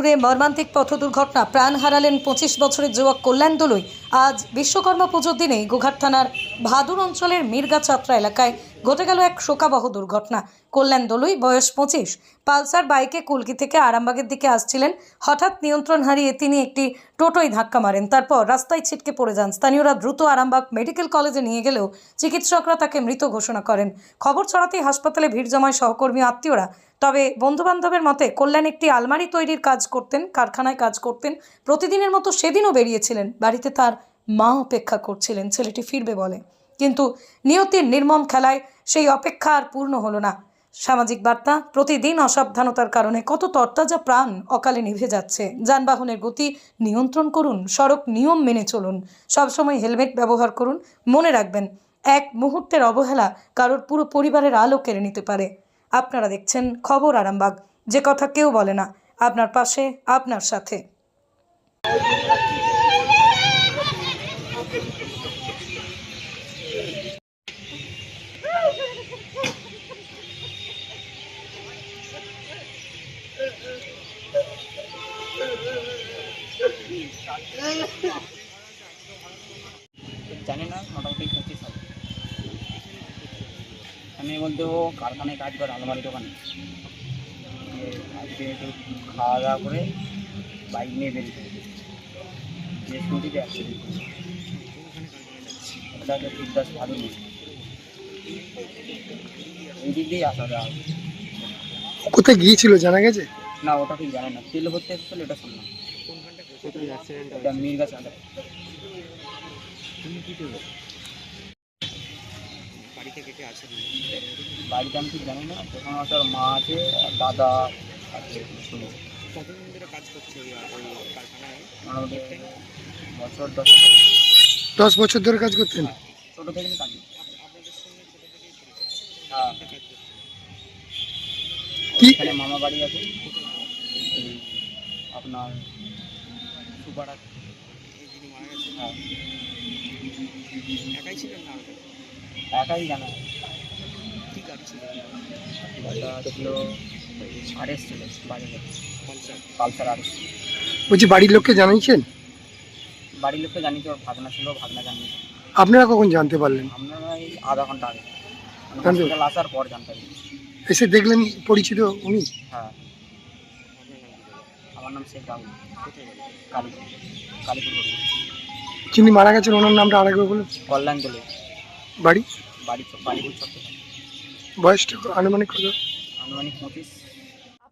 বাহাদুরে মর্মান্তিক পথ দুর্ঘটনা প্রাণ হারালেন পঁচিশ বছরের যুবক কল্যাণ দলুই। আজ বিশ্বকর্মা পুজোর দিনে গোঘাট থানার ভাদুর অঞ্চলের মির্গা চাত্রা এলাকায় ঘটে গেল এক শোকাবহ দুর্ঘটনা। কল্যাণ দলুই বয়স পঁচিশ। পালসার বাইকে কুলকি থেকে আরামবাগের দিকে আসছিলেন। হঠাৎ নিয়ন্ত্রণ হারিয়ে তিনি একটি টোটোয় ধাক্কা মারেন। তারপর রাস্তায় ছিটকে পড়ে যান। স্থানীয়রা দ্রুত আরামবাগ মেডিকেল কলেজে নিয়ে গেলেও চিকিৎসকরা তাকে মৃত ঘোষণা করেন। খবর ছড়াতেই হাসপাতালে ভিড় জমায় সহকর্মী আত্মীয়রা। তবে বন্ধুবান্ধবের মতে, কল্যাণ একটি আলমারি তৈরির কাজ করতেন, কারখানায় কাজ করতেন। প্রতিদিনের মতো সেদিনও বেরিয়েছিলেন। বাড়িতে তার মা অপেক্ষা করছিলেন, ছেলেটি ফিরবে বলে। কিন্তু নিয়তির নির্মম খেলায় সেই অপেক্ষা আর পূর্ণ হলো না। সামাজিক বার্তা, প্রতিদিন অসাবধানতার কারণে কত তরতাজা প্রাণ অকালে নিভে যাচ্ছে। যানবাহনের গতি নিয়ন্ত্রণ করুন, সড়ক নিয়ম মেনে চলুন। সবসময় হেলমেট ব্যবহার করুন, মনে রাখবেন, এক মুহূর্তের অবহেলা কারোর পুরো পরিবারের আলো কেড়ে নিতে পারে। আপনারা দেখছেন খবর আরামবাগ। যে কথা কেউ বলে না, আপনার পাশে, আপনার সাথে। জানি না, মোটামুটি পঁচিশ হবে আমি বলতে ও কারখানায় কাজ করে আলমারি দোকানে। আজকে একটু খাওয়া দাওয়া করে বাইক নিয়ে বেরিয়েছে যে স্মৃতিতে অ্যাক্সিডেন্ট ভালো নেই। এই দিক দিয়েই আসা যাওয়া কোথায় গিয়েছিল জানা গেছে? না ওটা ঠিক জানি না। তেল ভরতে এসেছিল এটা শুনলাম। এটা মির্গা চাঁদা বাড়িতে আমি ঠিক জানি না। মা আছে দাদা আছে কতদিন ধরে কাজ করছে বছর দশ দশ বছর ধরে কাজ করতেন? ছোটো থেকে কাজ কি? মামা বাড়ি আছে। আপনার একাই ছিলেন না? আরও একাই জানা কি গাড়ি ছিল? আরএস ছিল বাড়িতে পালসার পালসার আরএস। বলছি বাড়ির লোককে জানিয়েছেন বাড়ির লোককে জানি ওর ভাগনা ছিল ভাগনা জানিয়েছে। আপনারা কখন জানতে পারলেন? আমরা এই আধা ঘণ্টা আগে। মানে জানতে- আসার পর জানতে পারি এসে দেখলেন পরিচিত উনি? হ্যাঁ। আপনার আমার নাম শেখ রাহুল কালীপুর কালীপুর রোড। যিনি মারা গেছেন ওনার নামটা আরেকবার বলুন। কল্যাণ দলে বাড়ি বাড়ি বাড়িপুর ছোট্ট বয়সটা আনুমানিক কত? আনুমানিক পঁচিশ।